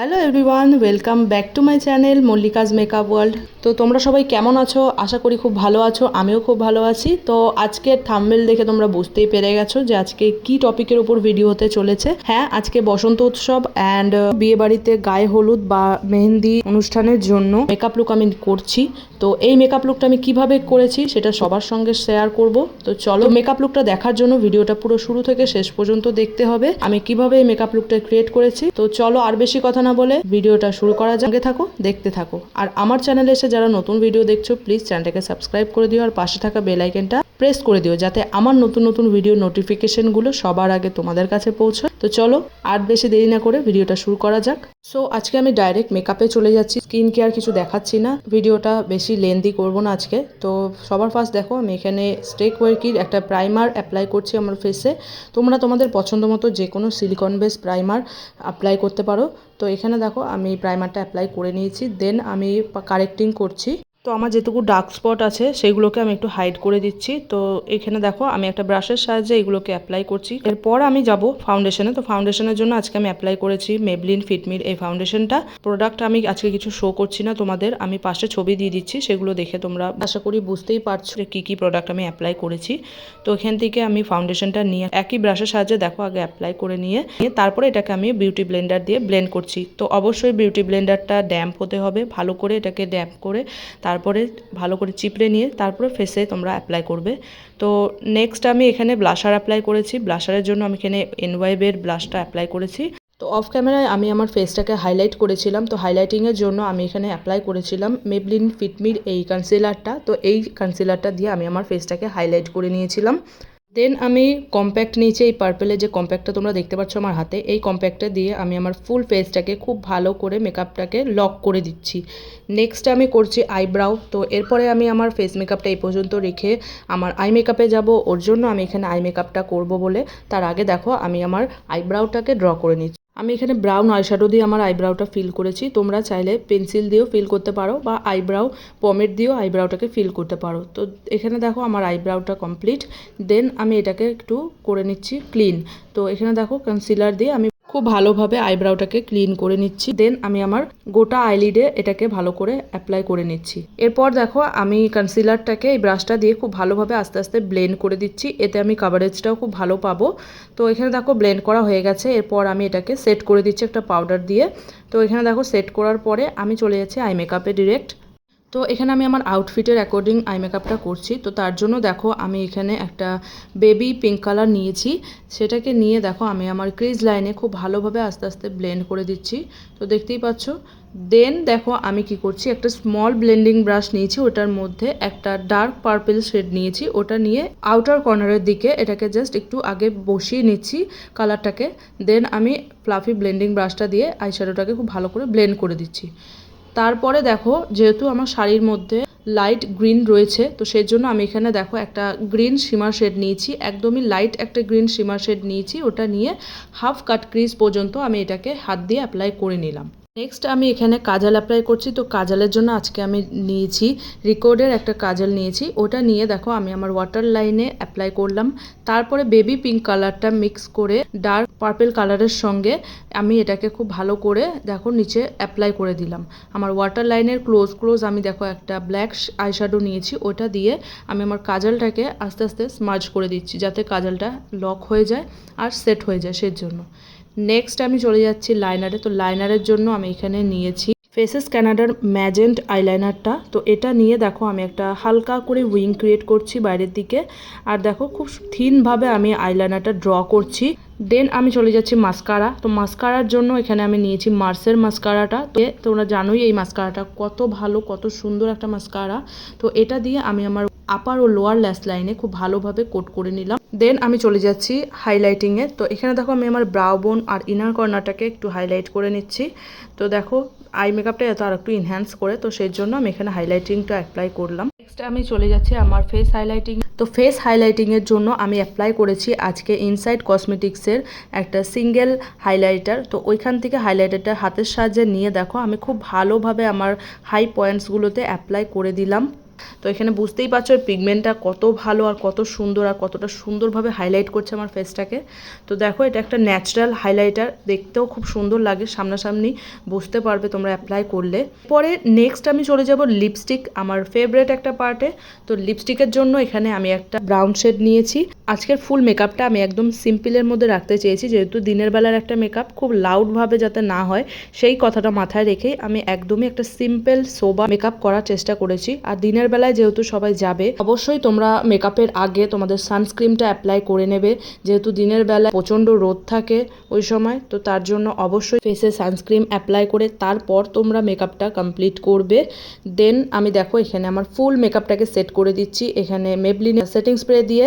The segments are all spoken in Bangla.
Hello everyone welcome back to my channel Mallika's makeup world তো তোমরা সবাই কেমন আছো? আশা করি খুব ভালো আছো, আমিও খুব ভালো আছি। তো আজকের থাম্বেল দেখে তোমরা বুঝতেই পেরে গেছো যে আজকে কি টপিকের উপর ভিডিও হতে চলেছে। হ্যাঁ আজকে বসন্ত উৎসব অ্যান্ড বিয়ে বাড়িতে গায়ে হলুদ বা মেহেন্দি অনুষ্ঠানের জন্য মেকআপ লুক আমি করছি। তো এই মেকআপ লুকটা আমি কীভাবে করেছি সেটা সবার সঙ্গে শেয়ার করব। তো চলো মেকআপ লুকটা দেখার জন্য ভিডিওটা পুরো শুরু থেকে শেষ পর্যন্ত দেখতে হবে। আমি কীভাবে এই মেকআপ লুকটা ক্রিয়েট করেছি। তো চলো আর বেশি কথা না বলে ভিডিওটা শুরু করা যাকে। থাকো, দেখতে থাকো। আর আমার চ্যানেলে এসে যারা নতুন ভিডিও দেখছ প্লিজ চ্যানেলটাকে সাবস্ক্রাইব করে দিও আর পাশে থাকা বেল আইকনটা প্রেস করে দিও যাতে আমার নতুন নতুন ভিডিও নোটিফিকেশনগুলো সবার আগে তোমাদের কাছে পৌঁছায়। তো চলো, আর বেশি দেরি না করে ভিডিওটা শুরু করা যাক। সো আজকে আমি ডাইরেক্ট মেকআপে চলে যাচ্ছি। স্কিন কেয়ার কিছু দেখাচ্ছি না। ভিডিওটা বেশি লেন্দি করব না আজকে। তো সবার ফার্স্ট দেখো, আমি এখানে স্টেক ওয়ার্কির একটা প্রাইমার অ্যাপ্লাই করছি আমার ফেসে তোমরা তোমাদের পছন্দ মতো যে কোনো সিলিকন বেস প্রাইমার অ্যাপ্লাই করতে পারো। তো এখানে দেখো, আমি প্রাইমারটা অ্যাপ্লাই করে নিয়েছি। দেন আমি কারেক্টিং করছি। তো আমার যেটুকু ডার্ক স্পট আছে, সেগুলোকে আমি একটু হাইড করে দিচ্ছি। তো এখানে দেখো, আমি একটা ব্রাশের সাহায্যে এগুলোকে অ্যাপ্লাই করছি। এরপর আমি যাব ফাউন্ডেশনে তো ফাউন্ডেশনের জন্য আজকে আমি অ্যাপ্লাই করেছি মেবলিন ফিটমির এই ফাউন্ডেশনটা প্রোডাক্ট আমি আজকে কিছু শো করছি না তোমাদের। আমি পাশে ছবি দিয়ে দিচ্ছি, সেগুলো দেখে তোমরা আশা করি বুঝতেই পারছ যে কী কী প্রোডাক্ট আমি অ্যাপ্লাই করেছি। তো এখান থেকে আমি ফাউন্ডেশনটা নিয়ে একই ব্রাশের সাহায্যে দেখো, আগে অ্যাপ্লাই করে নিয়ে তারপরে এটাকে আমি বিউটি ব্লেন্ডার দিয়ে ব্লেন্ড করছি। তো অবশ্যই বিউটি ব্লেন্ডারটা ড্যাম্প হতে হবে। ভালো করে এটাকে ড্যাম্প করে তারপরে ভালো করে চিপড়ে নিয়ে তারপরে ফেসে তোমরা অ্যাপ্লাই করবে। তো নেক্সট আমি এখানে ব্লাশার অ্যাপ্লাই করেছি। ব্লাশারের জন্য আমি এখানে এনওয়াইবের ব্লাশটা অ্যাপ্লাই করেছি। তো অফ ক্যামেরায় আমি আমার ফেসটাকে হাইলাইট করেছিলাম। তো হাইলাইটিংয়ের জন্য আমি এখানে অ্যাপ্লাই করেছিলাম মেবলিন ফিটমির এই কনসিলারটা তো এই কনসিলারটা দিয়ে আমি আমার ফেসটাকে হাইলাইট করে নিয়েছিলাম। দেন আমি কম্প্যাক্ট নিয়েছি, এই পার্পেলের যে কম্প্যাক্টটা তোমরা দেখতে পাচ্ছ আমার হাতে, এই কম্প্যাক্টটা দিয়ে আমি আমার ফুল ফেসটাকে খুব ভালো করে মেকআপটাকে লক করে দিচ্ছি। নেক্সট আমি করছি আইব্রাউ তো এরপরে আমি আমার ফেস মেকআপটা এই পর্যন্ত রেখে আমার আই মেকআপে যাব। ওর জন্য আমি এখানে আই মেকআপটা করব বলে, তার আগে দেখো আমি আমার আইব্রাউটাকে ড্র করে নিচ্ছি। আমি এখানে ব্রাউন আইশ্যাডো দিয়ে আমার আইব্রাউটা ফিল করেছি। তোমরা চাইলে পেন্সিল দিয়েও ফিল করতে পারো বা আইব্রাউ পমেট দিয়েও আইব্রাউটাকে ফিল করতে পারো। তো এখানে দেখো আমার আইব্রাউটা কমপ্লিট দেন আমি এটাকে একটু করে নিচ্ছি ক্লিন তো এখানে দেখো কনসিলার দিয়ে আমি খুব ভালোভাবে আইব্রাউটাকে ক্লিন করে নিচ্ছি। দেন আমি আমার গোটা আইলিডে এটাকে ভালো করে অ্যাপ্লাই করে নিচ্ছি। এরপর দেখো আমি কনসিলারটাকে এই ব্রাশটা দিয়ে খুব ভালোভাবে আস্তে আস্তে ব্লেন্ড করে দিচ্ছি। এতে আমি কাভারেজটাও খুব ভালো পাবো। তো এখানে দেখো ব্লেন্ড করা হয়ে গেছে। এরপর আমি এটাকে সেট করে দিচ্ছি একটা পাউডার দিয়ে। তো এখানে দেখো সেট করার পরে আমি চলে যাচ্ছি আই মেকআপে ডিরেক্ট তো এখানে আমি আমার আউটফিটের অ্যাকর্ডিং আই মেকআপটা করছি। তো তার জন্য দেখো আমি এখানে একটা বেবি পিঙ্ক কালার নিয়েছি। সেটাকে নিয়ে দেখো আমি আমার ক্রিজ লাইনে খুব ভালোভাবে আস্তে আস্তে ব্লেন্ড করে দিচ্ছি। তো দেখতেই পাচ্ছ? দেন দেখো আমি কি করছি? একটা স্মল ব্লেন্ডিং ব্রাশ নিয়েছি। ওটার মধ্যে একটা ডার্ক পার্পেল শেড নিয়েছি। ওটা নিয়ে আউটার কর্নারের দিকে এটাকে জাস্ট একটু আগে বসিয়ে নিচ্ছি কালারটাকে দেন আমি ফ্লাফি ব্লেন্ডিং ব্রাশটা দিয়ে আইশ্যাডোটাকে খুব ভালো করে ব্লেন্ড করে দিচ্ছি। তারপরে দেখো, যেহেতু আমার শাড়ির মধ্যে লাইট গ্রিন রয়েছে, তো সেই জন্য আমি এখানে দেখো একটা গ্রিন শিমার শেড নিয়েছি, একদমই লাইট একটা গ্রিন শিমার শেড নিয়েছি, ওটা নিয়ে হাফ কাট ক্রিজ পর্যন্ত আমি এটাকে হাত দিয়ে অ্যাপ্লাই করে নিলাম। নেক্সট আমি এখানে কাজল অ্যাপ্লাই করছি, তো কাজলের জন্য আজকে আমি নিয়েছি রিকোর্ডের একটা কাজল নিয়েছি, ওটা নিয়ে দেখো আমি আমার ওয়াটার লাইনে অ্যাপ্লাই করলাম। তারপরে বেবি পিঙ্ক কালারটা মিক্স করে ডার্ক পার্পেল কালারের সঙ্গে আমি এটাকে খুব ভালো করে, দেখো, নিচে অ্যাপ্লাই করে দিলাম। আমার ওয়াটার লাইনের ক্লোজ ক্লোজ আমি দেখো একটা ব্ল্যাক আইশ্যাডো নিয়েছি, ওটা দিয়ে আমি আমার কাজলটাকে আস্তে আস্তে স্মার্জ করে দিচ্ছি, যাতে কাজলটা লক হয়ে যায় আর সেট হয়ে যায়, সেজন্য। নেক্সট আমি চলে যাচ্ছি লাইনারে তো লাইনারের জন্য আমি এখানে নিয়েছি ফেসেস ক্যানাডার ম্যাজেন্ট আইলাইনারটা। তো এটা নিয়ে দেখো আমি একটা হালকা করে উইং ক্রিয়েট করছি বাইরের দিকে। আর দেখো খুব থিনভাবে আমি আইলাইনারটা ড্র করছি। দেন আমি চলে যাচ্ছি মাস্কারা। তো মাস্কারার জন্য এখানে আমি নিয়েছি মার্সের মাস্কারাটা। তো তোমরা জানোই এই মাস্কারাটা কত ভালো, কত সুন্দর একটা মাস্কারা। তো এটা দিয়ে আমি আমার আপার ও লোয়ার ল্যাস লাইনে খুব ভালোভাবে কোট করে নিলাম। দেন আমি চলে যাচ্ছি হাইলাইটিংয়ে তো এখানে দেখো আমি আমার ব্রাউ বোন আর ইনার কর্নারটাকে একটু হাইলাইট করে নিচ্ছি। তো দেখো আই মেকআপটা এত আর একটু ইনহ্যান্স করে, তো সেই জন্য আমি এখানে হাইলাইটিংটা অ্যাপ্লাই করলাম। নেক্সট আমি চলে যাচ্ছি আমার ফেস হাইলাইটিং তো ফেস হাইলাইটিংয়ের জন্য আমি অ্যাপ্লাই করেছি আজকে ইনসাইড কসমেটিক্সের একটা সিঙ্গেল হাইলাইটার তো ওইখান থেকে হাইলাইটারটা হাতের সাহায্যে নিয়ে দেখো, আমি খুব ভালোভাবে আমার হাই পয়েন্টসগুলোতে অ্যাপ্লাই করে দিলাম। তো এখানে বুঝতেই পারছ পিগমেন্টটা কত ভালো আর কত সুন্দর আর কতটা সুন্দরভাবে হাইলাইট করছে আমার ফেসটাকে তো দেখো এটা একটা ন্যাচারাল হাইলাইটার দেখতেও খুব সুন্দর লাগে সামনাসামনি, বুঝতে পারবে তোমরা অ্যাপ্লাই করলে। পরে নেক্সট আমি চলে যাব লিপস্টিক আমার ফেভারেট একটা পার্টে তো লিপস্টিকের জন্য এখানে আমি একটা ব্রাউন শেড নিয়েছি। আজকের ফুল মেকআপটা আমি একদম সিম্পলের মধ্যে রাখতে চেয়েছি, যেহেতু দিনের বেলার একটা মেকআপ খুব লাউডভাবে যাতে না হয়, সেই কথাটা মাথায় রেখেই আমি একদমই একটা সিম্পল সোবা মেকআপ করার চেষ্টা করেছি। আর দিনের বেলায় যেহেতু সবাই যাবে, অবশ্যই তোমরা মেকআপের আগে তোমাদের সানস্ক্রিনটা অ্যাপ্লাই করে নেবে। যেহেতু দিনের বেলায় প্রচণ্ড রোদ থাকে ওই সময়, তো তার জন্য অবশ্যই ফেসে সানস্ক্রিন অ্যাপ্লাই করে তারপর তোমরা মেকআপটা কমপ্লিট করবে। দেন আমি দেখো এখানে আমার ফুল মেকআপটাকে সেট করে দিচ্ছি। এখানে মেবলিনের সেটিং স্প্রে দিয়ে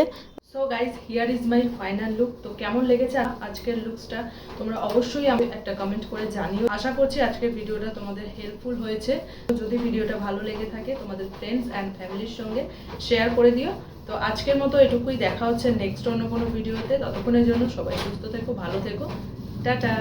so guys here is my final look তো কেমন লেগেছে আজকের লুকসটা তোমরা অবশ্যই আমি একটা কমেন্ট করে জানিও। আশা করছি আজকের ভিডিওটা তোমাদের হেল্পফুল হয়েছে। যদি ভিডিওটা ভালো লেগে থাকে, তোমাদের ফ্রেন্ডস অ্যান্ড ফ্যামিলির সঙ্গে শেয়ার করে দিও। তো আজকের মতো এটুকুই। দেখা হচ্ছে নেক্সট অন্য কোনো ভিডিওতে ততক্ষণের জন্য সবাই সুস্থ থেকো, ভালো থেকো। টাটা!